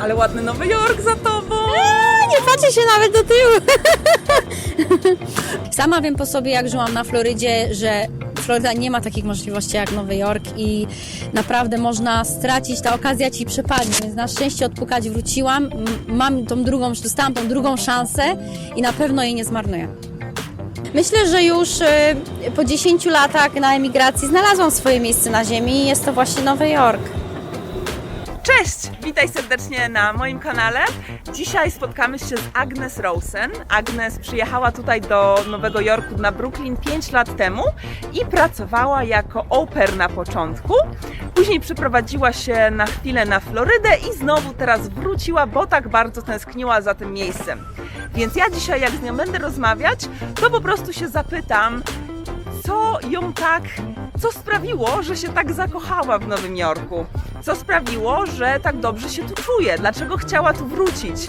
Ale ładny Nowy Jork za tobą! Nie patrzę się nawet do tyłu. Sama wiem po sobie, jak żyłam na Florydzie, że Floryda nie ma takich możliwości jak Nowy Jork i naprawdę można stracić, ta okazja ci przepadnie, więc na szczęście odpukać wróciłam, mam tą drugą, dostałam tą drugą szansę i na pewno jej nie zmarnuję. Myślę, że już y, po 10 latach na emigracji znalazłam swoje miejsce na ziemi i jest to właśnie Nowy Jork. Cześć! Witaj serdecznie na moim kanale. Dzisiaj spotkamy się z Agnes Rosen. Agnes przyjechała tutaj do Nowego Jorku na Brooklyn 5 lat temu i pracowała jako pair na początku. Później przeprowadziła się na chwilę na Florydę i znowu teraz wróciła, bo tak bardzo tęskniła za tym miejscem. Więc ja dzisiaj, jak z nią będę rozmawiać, to po prostu się zapytam, co ją tak, co sprawiło, że się tak zakochała w Nowym Jorku? Co sprawiło, że tak dobrze się tu czuje? Dlaczego chciała tu wrócić?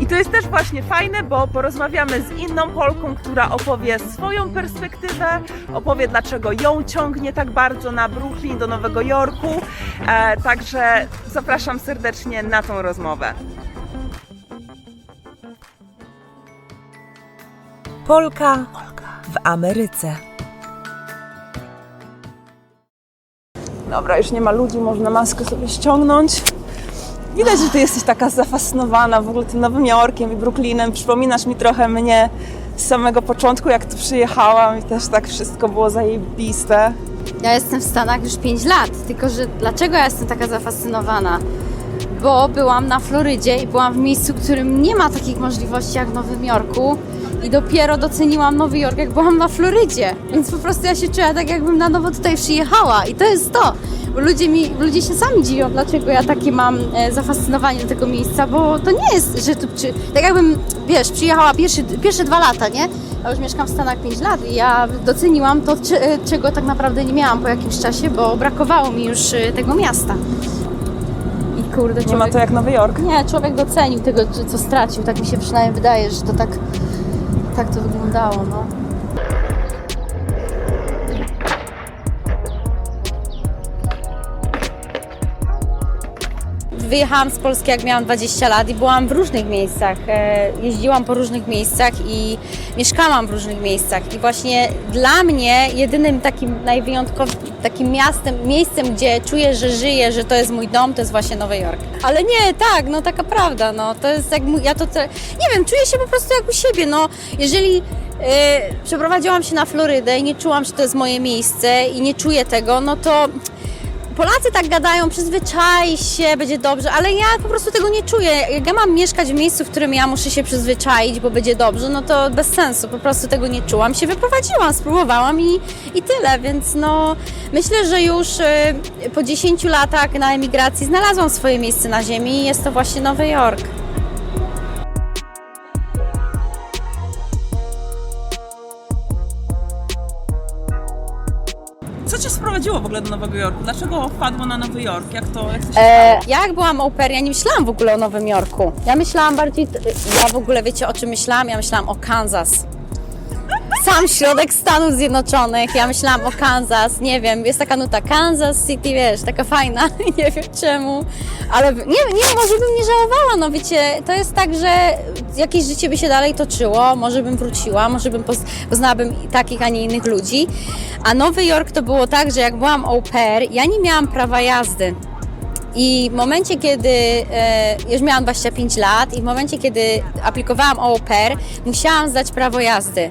I to jest też właśnie fajne, bo porozmawiamy z inną Polką, która opowie swoją perspektywę, opowie dlaczego ją ciągnie tak bardzo na Brooklyn, do Nowego Jorku. E, także zapraszam serdecznie na tą rozmowę. Polka w Ameryce. Dobra, już nie ma ludzi, można maskę sobie ściągnąć. Widać, że ty jesteś taka zafascynowana w ogóle tym Nowym Jorkiem i Brooklynem. Przypominasz mi trochę mnie z samego początku, jak tu przyjechałam i też tak wszystko było zajebiste. Ja jestem w Stanach już 5 lat, tylko że dlaczego ja jestem taka zafascynowana? Bo byłam na Florydzie i byłam w miejscu, w którym nie ma takich możliwości jak w Nowym Jorku i dopiero doceniłam Nowy Jork, jak byłam na Florydzie. Więc po prostu ja się czuła tak, jakbym na nowo tutaj przyjechała i to jest to. Bo ludzie, mi, ludzie się sami dziwią, dlaczego ja takie mam e, zafascynowanie do tego miejsca, bo to nie jest, że tu, czy, tak jakbym, wiesz, przyjechała pierwszy, pierwsze dwa lata, nie? Ja już mieszkam w Stanach 5 lat i ja doceniłam to, cze- czego tak naprawdę nie miałam po jakimś czasie, bo brakowało mi już e, tego miasta. I kurde, Nie ma człowiek, to jak Nowy Jork. nie, człowiek docenił tego, co stracił. Tak mi się przynajmniej wydaje, że to tak, tak to wyglądało, no. Wyjechałam z Polski jak miałam 20 lat i byłam w różnych miejscach. E, Jeździłam po różnych miejscach i mieszkałam w różnych miejscach. I właśnie dla mnie jedynym takim najwyjątkowym takim miastem, miejscem, gdzie czuję, że żyję, że to jest mój dom, to jest właśnie Nowy Jork. Ale nie, tak, no taka prawda, no to jest jak, ja to, nie wiem, czuję się po prostu jak u siebie, no jeżeli e, przeprowadziłam się na Florydę i nie czułam, że to jest moje miejsce i nie czuję tego, no to Polacy tak gadają, przyzwyczaj się, będzie dobrze, ale ja po prostu tego nie czuję. Jak ja mam mieszkać w miejscu, w którym ja muszę się przyzwyczaić, bo będzie dobrze, no to bez sensu, po prostu tego nie czułam. Się wyprowadziłam, spróbowałam i, i tyle, więc no myślę, że już y, po 10 latach na emigracji znalazłam swoje miejsce na ziemi i jest to właśnie Nowy Jork. Sprowadziło w ogóle do Nowego Jorku? Dlaczego wpadło na Nowy Jork? Jak to, jak to się E, ja jak byłam au pair, ja nie myślałam w ogóle o Nowym Jorku. Ja myślałam bardziej, ja w ogóle wiecie o czym myślałam? Ja myślałam o Kansas. Sam środek Stanów Zjednoczonych, ja myślałam o Kansas, nie wiem, jest taka nuta Kansas City, wiesz, taka fajna, nie wiem czemu, ale nie, nie, może bym nie żałowała, no wiecie, to jest tak, że jakieś życie by się dalej toczyło, może bym wróciła, może bym poz- poznałabym takich, a nie innych ludzi, a Nowy Jork to było tak, że jak byłam au pair, ja nie miałam prawa jazdy, i w momencie, kiedy e, już miałam 25 lat i w momencie, kiedy aplikowałam o pair, musiałam zdać prawo jazdy.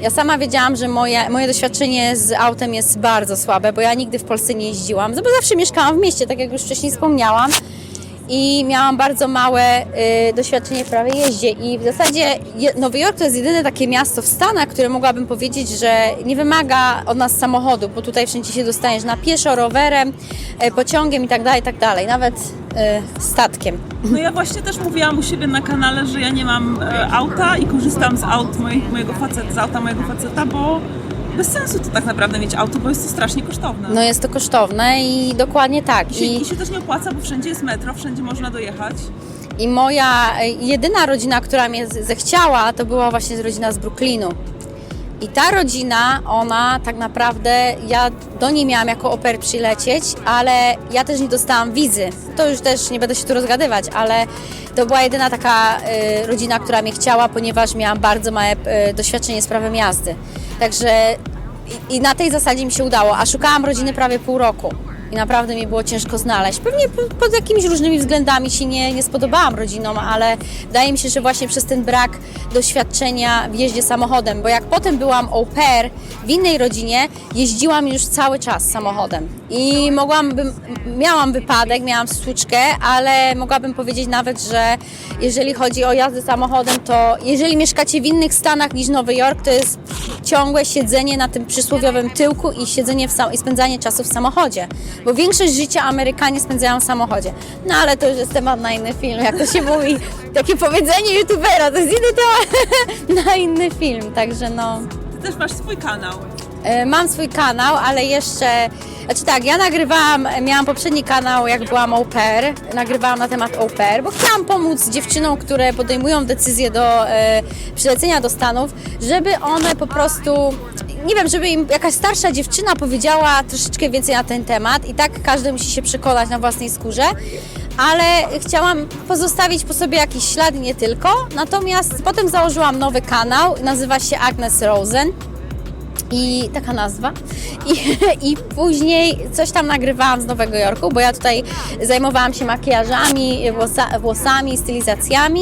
Ja sama wiedziałam, że moje, moje doświadczenie z autem jest bardzo słabe, bo ja nigdy w Polsce nie jeździłam, bo zawsze mieszkałam w mieście, tak jak już wcześniej wspomniałam. I miałam bardzo małe y, doświadczenie w prawie jeździe. I w zasadzie je, Nowy Jork to jest jedyne takie miasto w Stanach, które mogłabym powiedzieć, że nie wymaga od nas samochodu, bo tutaj wszędzie się dostaniesz na pieszo, rowerem, y, pociągiem i tak dalej, tak dalej, nawet y, statkiem. No ja właśnie też mówiłam u siebie na kanale, że ja nie mam e, auta i korzystam z aut moich, mojego faceta, z auta mojego faceta, bo bez sensu to tak naprawdę mieć auto, bo jest to strasznie kosztowne. No jest to kosztowne i dokładnie tak. I, się, I, I się też nie opłaca, bo wszędzie jest metro, wszędzie można dojechać. I moja y, jedyna rodzina, która mnie zechciała, to była właśnie rodzina z Brooklynu. I ta rodzina, ona tak naprawdę, ja do niej miałam jako oper przylecieć, ale ja też nie dostałam wizy. To już też nie będę się tu rozgadywać, ale to była jedyna taka y, rodzina, która mnie chciała, ponieważ miałam bardzo małe y, doświadczenie z prawem jazdy. Także i, i na tej zasadzie mi się udało, a szukałam rodziny prawie pół roku. I naprawdę mi było ciężko znaleźć. Pewnie po- pod jakimiś różnymi względami się nie, nie spodobałam rodzinom, ale wydaje mi się, że właśnie przez ten brak doświadczenia w jeździe samochodem, bo jak potem byłam au pair w innej rodzinie, jeździłam już cały czas samochodem. I mogłabym, miałam wypadek, miałam stłuczkę, ale mogłabym powiedzieć nawet, że jeżeli chodzi o jazdę samochodem, to jeżeli mieszkacie w innych stanach niż Nowy Jork, to jest ciągłe siedzenie na tym przysłowiowym tyłku i siedzenie w sam- i spędzanie czasu w samochodzie. Bo większość życia Amerykanie spędzają w samochodzie. No ale to już jest temat na inny film, jak to się mówi. Takie powiedzenie youtubera, to jest inny temat na inny film. Także no. Ty też masz swój kanał. E, Mam swój kanał, ale jeszcze. Znaczy tak, ja nagrywałam, miałam poprzedni kanał, jak byłam au pair, nagrywałam na temat au pair, bo chciałam pomóc dziewczynom, które podejmują decyzję do e, przylecenia do Stanów, żeby one po prostu, nie wiem, żeby im jakaś starsza dziewczyna powiedziała troszeczkę więcej na ten temat i tak każdy musi się przekonać na własnej skórze, ale chciałam pozostawić po sobie jakiś ślad nie tylko, natomiast potem założyłam nowy kanał, nazywa się Agnes Rosen. I taka nazwa. I, I później coś tam nagrywałam z Nowego Jorku, bo ja tutaj zajmowałam się makijażami, włosa, włosami, stylizacjami.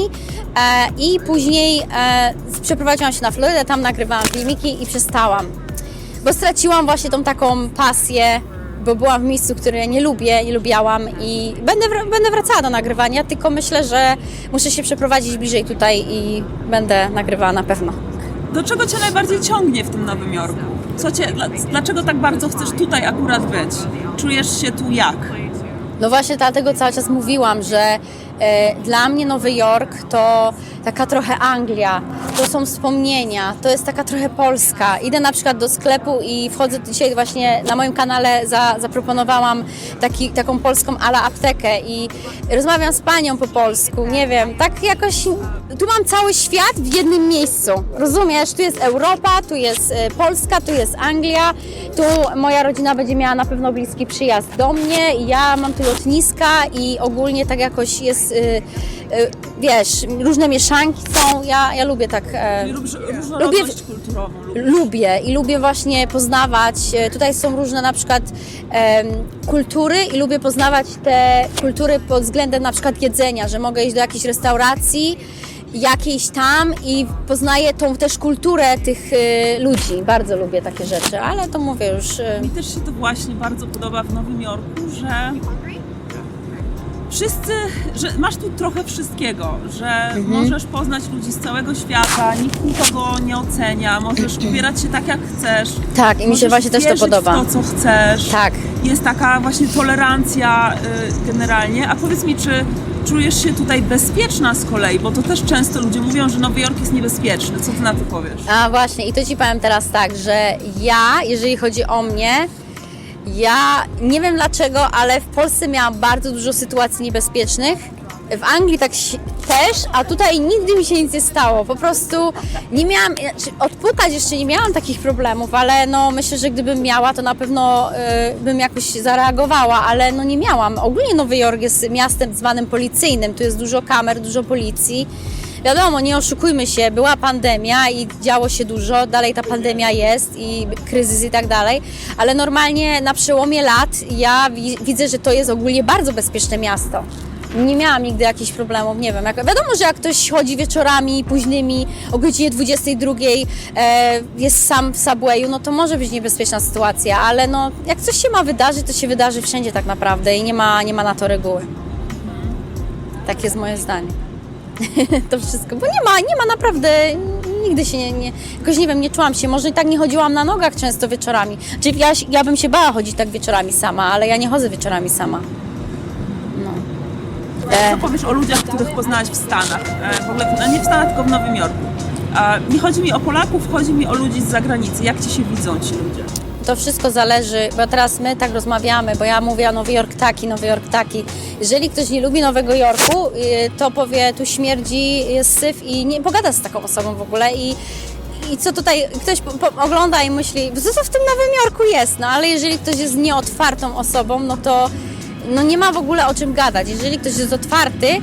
E, I później e, przeprowadziłam się na Florydę, tam nagrywałam filmiki i przestałam. Bo straciłam właśnie tą taką pasję, bo byłam w miejscu, które nie lubię, nie lubiałam i będę, będę wracała do nagrywania, tylko myślę, że muszę się przeprowadzić bliżej tutaj i będę nagrywała na pewno. Do czego cię najbardziej ciągnie w tym Nowym Jorku? Co cię, dla, dlaczego tak bardzo chcesz tutaj akurat być? Czujesz się tu jak? No właśnie dlatego cały czas mówiłam, że dla mnie Nowy Jork to taka trochę Anglia, to są wspomnienia, to jest taka trochę Polska. Idę na przykład do sklepu i wchodzę dzisiaj właśnie na moim kanale za, zaproponowałam taki, taką polską ala aptekę i rozmawiam z panią po polsku, nie wiem, tak jakoś tu mam cały świat w jednym miejscu. Rozumiesz? Tu jest Europa, tu jest e, Polska, tu jest Anglia, tu moja rodzina będzie miała na pewno bliski przyjazd do mnie ja mam tu lotniska i ogólnie tak jakoś jest, e, e, wiesz, różne mieszanki są. Ja, ja lubię tak. e, różnorodność kulturową. lubisz? Lubię i lubię właśnie poznawać. e, Tutaj są różne na przykład kultury i lubię poznawać te kultury pod względem na przykład jedzenia, że mogę iść do jakiejś restauracji jakiejś tam i poznaję tą też kulturę tych e, ludzi. Bardzo lubię takie rzeczy, ale to mówię już. e, Mi też się to właśnie bardzo podoba w Nowym Jorku, że wszyscy, że masz tu trochę wszystkiego, że Mhm. możesz poznać ludzi z całego świata, nikt nikogo nie ocenia, możesz ubierać się tak jak chcesz. Tak, i mi się właśnie też to podoba. w to, co chcesz. Tak. Jest taka właśnie tolerancja y, generalnie. A powiedz mi, czy czujesz się tutaj bezpieczna z kolei? Bo to też często ludzie mówią, że Nowy Jork jest niebezpieczny. Co ty na to powiesz? A właśnie, i to ci powiem teraz tak, że ja, jeżeli chodzi o mnie, ja nie wiem dlaczego, ale w Polsce miałam bardzo dużo sytuacji niebezpiecznych. W Anglii tak też, a tutaj nigdy mi się nic nie stało. Po prostu nie miałam, znaczy odpukać jeszcze nie miałam takich problemów, ale no myślę, że gdybym miała, to na pewno y, bym jakoś zareagowała, ale no nie miałam. Ogólnie Nowy Jork jest miastem zwanym policyjnym, tu jest dużo kamer, dużo policji. Wiadomo, nie oszukujmy się, była pandemia i działo się dużo, dalej ta pandemia jest i kryzys i tak dalej, ale normalnie na przełomie lat ja wi- widzę, że to jest ogólnie bardzo bezpieczne miasto. Nie miałam nigdy jakichś problemów, nie wiem. Jak, wiadomo, że jak ktoś chodzi wieczorami późnymi o godzinie 22 e, jest sam w subwayu, no to może być niebezpieczna sytuacja, ale no jak coś się ma wydarzyć, to się wydarzy wszędzie tak naprawdę i nie ma, nie ma na to reguły. Tak jest moje zdanie to wszystko, bo nie ma, nie ma naprawdę, nigdy się nie, nie, jakoś nie wiem, nie czułam się, może i tak nie chodziłam na nogach często wieczorami. Czyli ja, ja bym się bała chodzić tak wieczorami sama, ale ja nie chodzę wieczorami sama. No. E, Co powiesz o ludziach, których poznałaś w Stanach? E, w ogóle no nie w Stanach, tylko w Nowym Jorku. Nie chodzi mi o Polaków, chodzi mi o ludzi z zagranicy. Jak ci się widzą ci ludzie? To wszystko zależy, bo teraz my tak rozmawiamy, bo ja mówię o Nowy Jork taki, Nowy Jork taki. Jeżeli ktoś nie lubi Nowego Jorku, y, to powie, tu śmierdzi, jest syf i nie pogada z taką osobą w ogóle i, i co tutaj ktoś po, po, ogląda i myśli, co to w tym Nowym Jorku jest? No ale jeżeli ktoś jest nieotwartą osobą, no to no nie ma w ogóle o czym gadać. Jeżeli ktoś jest otwarty,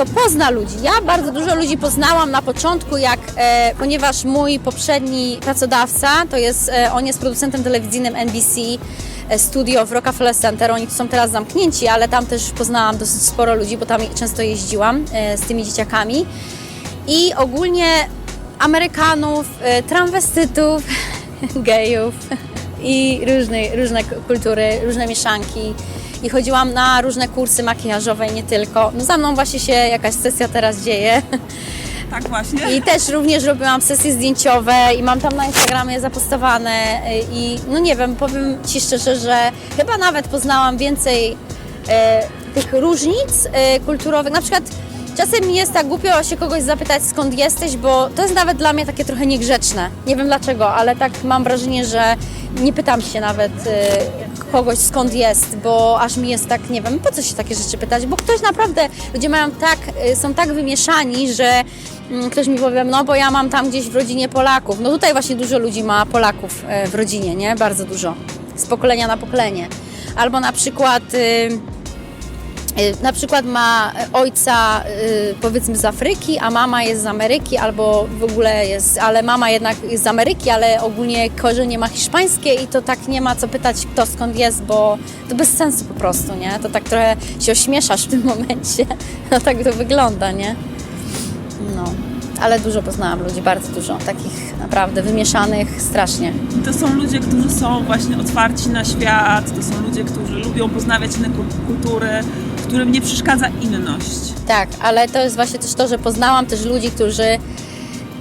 to pozna ludzi. Ja bardzo dużo ludzi poznałam na początku, jak, e, ponieważ mój poprzedni pracodawca, to jest, e, on jest producentem telewizyjnym NBC e, Studio w Rockefeller Center. Oni są teraz zamknięci, ale tam też poznałam dosyć sporo ludzi, bo tam często jeździłam e, z tymi dzieciakami. I ogólnie Amerykanów, e, gejów i różne, różne kultury, różne mieszanki. I chodziłam na różne kursy makijażowe i nie tylko. No za mną właśnie się jakaś sesja teraz dzieje. Tak właśnie. I też również robiłam sesje zdjęciowe i mam tam na Instagramie zapostowane y, i no nie wiem, powiem Ci szczerze, że chyba nawet poznałam więcej e, tych różnic e, kulturowych. Na przykład czasem mi jest tak głupio się kogoś zapytać skąd jesteś, bo to jest nawet dla mnie takie trochę niegrzeczne. Nie wiem dlaczego, ale tak mam wrażenie, że nie pytam się nawet e, kogoś skąd jest, bo aż mi jest tak, nie wiem, po co się takie rzeczy pytać, bo ktoś naprawdę, ludzie mają tak, e, są tak wymieszani, że Mm, Ktoś mi powie, no bo ja mam tam gdzieś w rodzinie Polaków. No tutaj właśnie dużo ludzi ma Polaków e, w rodzinie, nie? Bardzo dużo. Z pokolenia na pokolenie. Albo na przykład, y, y, na przykład ma ojca y, powiedzmy z Afryki, a mama jest z Ameryki, albo w ogóle jest, ale mama jednak jest z Ameryki, ale ogólnie korzenie ma hiszpańskie i to tak nie ma co pytać kto skąd jest, bo to bez sensu po prostu, nie? To tak trochę się ośmieszasz w tym momencie. No tak to wygląda, nie? No, ale dużo poznałam ludzi, bardzo dużo, takich naprawdę wymieszanych strasznie. To są ludzie, którzy są właśnie otwarci na świat, to są ludzie, którzy lubią poznawać inne kul- kultury, którym nie przeszkadza inność. Tak, ale to jest właśnie też to, że poznałam też ludzi, którzy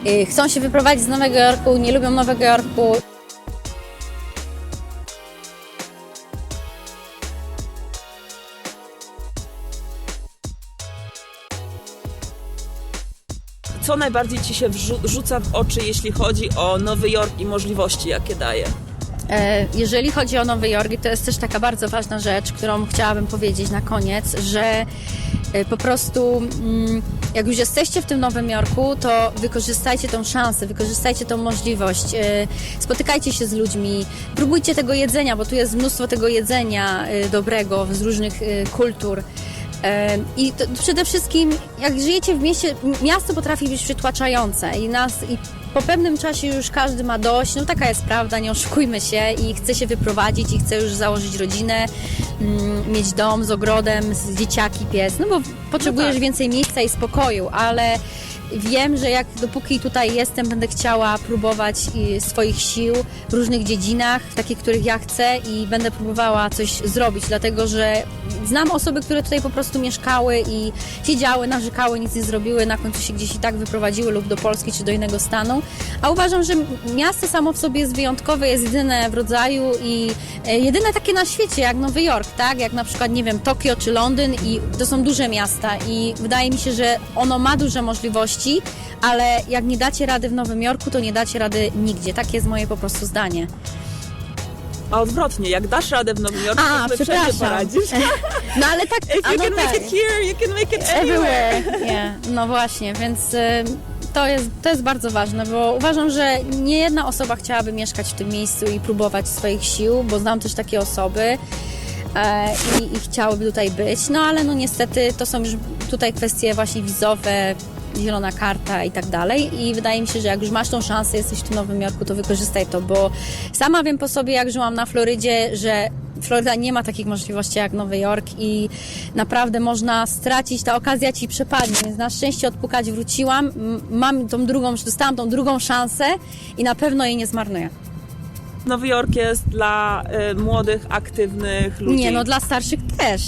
y, chcą się wyprowadzić z Nowego Jorku, nie lubią Nowego Jorku. Co najbardziej Ci się wrzu- rzuca w oczy, jeśli chodzi o Nowy Jork i możliwości, jakie daje? E, Jeżeli chodzi o Nowy Jork, to jest też taka bardzo ważna rzecz, którą chciałabym powiedzieć na koniec, że e, po prostu mm, jak już jesteście w tym Nowym Jorku, to wykorzystajcie tą szansę, wykorzystajcie tą możliwość, e, spotykajcie się z ludźmi, próbujcie tego jedzenia, bo tu jest mnóstwo tego jedzenia dobrego z różnych kultur. I przede wszystkim, jak żyjecie w mieście, miasto potrafi być przytłaczające i nas i po pewnym czasie już każdy ma dość, no taka jest prawda, nie oszukujmy się. I chce się wyprowadzić i chce już założyć rodzinę, mm, mieć dom z ogrodem, z dzieciaki, pies, no bo potrzebujesz tak. więcej miejsca i spokoju, ale wiem, że jak dopóki tutaj jestem, będę chciała próbować i swoich sił w różnych dziedzinach, takich, których ja chcę i będę próbowała coś zrobić, dlatego że znam osoby, które tutaj po prostu mieszkały i siedziały, narzekały, nic nie zrobiły, na końcu się gdzieś i tak wyprowadziły lub do Polski czy do innego stanu, a uważam, że miasto samo w sobie jest wyjątkowe, jest jedyne w rodzaju i e, jedyne takie na świecie, jak Nowy Jork, tak? Jak na przykład, nie wiem, Tokio czy Londyn i to są duże miasta i wydaje mi się, że ono ma duże możliwości, ale jak nie dacie rady w Nowym Jorku, to nie dacie rady nigdzie. Takie jest moje po prostu zdanie. A odwrotnie, jak dasz radę w Nowym Jorku, A, to sobie wszędzie przepraszam. poradzisz. No ale tak, If a you no can make tak. it here, you can make it everywhere. Everywhere. Nie, no właśnie, więc y, to jest, to jest bardzo ważne, bo uważam, że nie jedna osoba chciałaby mieszkać w tym miejscu i próbować swoich sił, bo znam też takie osoby e, i, i chciałyby tutaj być, no ale no niestety to są już tutaj kwestie właśnie wizowe, zielona karta i tak dalej i wydaje mi się, że jak już masz tą szansę, jesteś w Nowym Jorku, to wykorzystaj to, bo sama wiem po sobie, jak żyłam na Florydzie, że Floryda nie ma takich możliwości jak Nowy Jork i naprawdę można stracić, ta okazja ci przepadnie, więc na szczęście odpukać wróciłam, mam tą drugą, dostałam tą drugą szansę i na pewno jej nie zmarnuję. Nowy Jork jest dla y, młodych, aktywnych ludzi. Nie, no dla starszych też.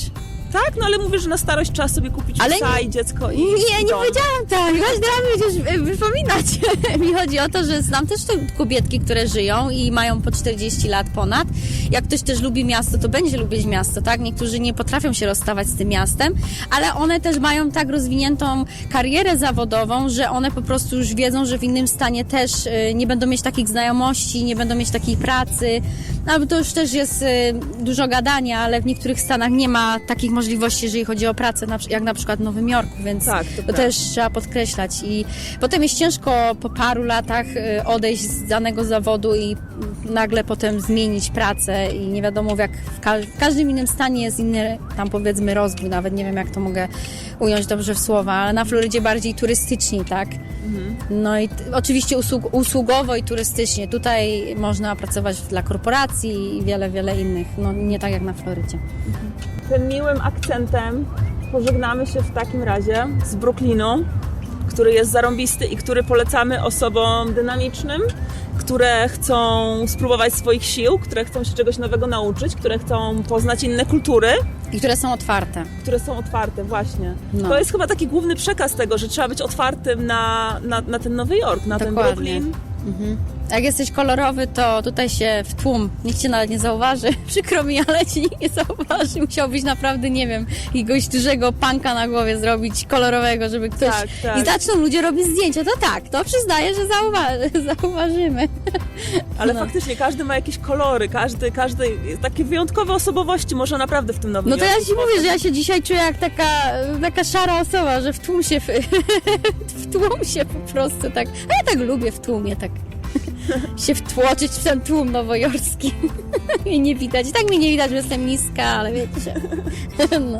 Tak, no ale mówisz, że na starość trzeba sobie kupić Ale psa nie- i dziecko i Nie, nie dom. powiedziałam tak. Weź teraz będziesz wypominać. Mi chodzi o to, że znam też te kobietki, które żyją i mają po 40 lat ponad. Jak ktoś też lubi miasto, to będzie lubić miasto, tak? Niektórzy nie potrafią się rozstawać z tym miastem, ale one też mają tak rozwiniętą karierę zawodową, że one po prostu już wiedzą, że w innym stanie też y, nie będą mieć takich znajomości, nie będą mieć takiej pracy. No, to już też jest y, dużo gadania, ale w niektórych stanach nie ma takich możliwości możliwości, jeżeli chodzi o pracę, jak na przykład w Nowym Jorku, więc Tak, to to też trzeba podkreślać. I potem jest ciężko po paru latach y, odejść z danego zawodu i nagle potem zmienić pracę i nie wiadomo w jak w, ka- w każdym innym stanie jest inny tam powiedzmy rozwój, nawet nie wiem jak to mogę ująć dobrze w słowa, ale na Florydzie bardziej turystycznie, tak? No i oczywiście usług, usługowo i turystycznie. Tutaj można pracować dla korporacji i wiele, wiele innych. No nie tak jak na Florydzie. Tym miłym akcentem pożegnamy się w takim razie z Brooklynu, który jest zarąbisty i który polecamy osobom dynamicznym, które chcą spróbować swoich sił, które chcą się czegoś nowego nauczyć, które chcą poznać inne kultury, I które są otwarte. które są otwarte właśnie. No. To jest chyba taki główny przekaz tego, że trzeba być otwartym na, na, na ten Nowy Jork, na ten Dokładnie. Brooklyn. Mhm. Jak jesteś kolorowy, to tutaj się w tłum. Nikt cię nawet nie zauważy. Przykro mi, ale ci nikt nie zauważy. Musiałbyś naprawdę, nie wiem, jakiegoś dużego panka na głowie zrobić, kolorowego, żeby ktoś... Tak, tak. I zaczną ludzie robić zdjęcia. To tak, to przyznaję, że zauwa- zauważymy. Ale No. faktycznie każdy ma jakieś kolory, każdy, każdy takie wyjątkowe osobowości można naprawdę w tym Nowym No to ja ci mówię, że ja się dzisiaj czuję jak taka, taka szara osoba, że w tłum się, w tłum się po prostu tak, a ja tak lubię w tłumie, tak się wtłoczyć w ten tłum nowojorski i nie widać. I tak mnie nie widać, że jestem niska, ale wiecie. No.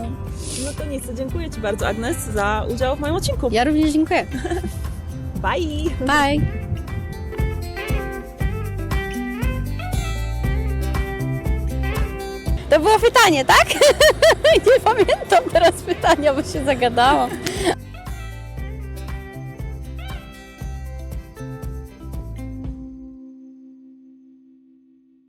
No to nic, dziękuję Ci bardzo Agnes za udział w moim odcinku. Ja również dziękuję. Bye! Bye. To było pytanie, tak? Nie pamiętam teraz pytania, bo się zagadałam.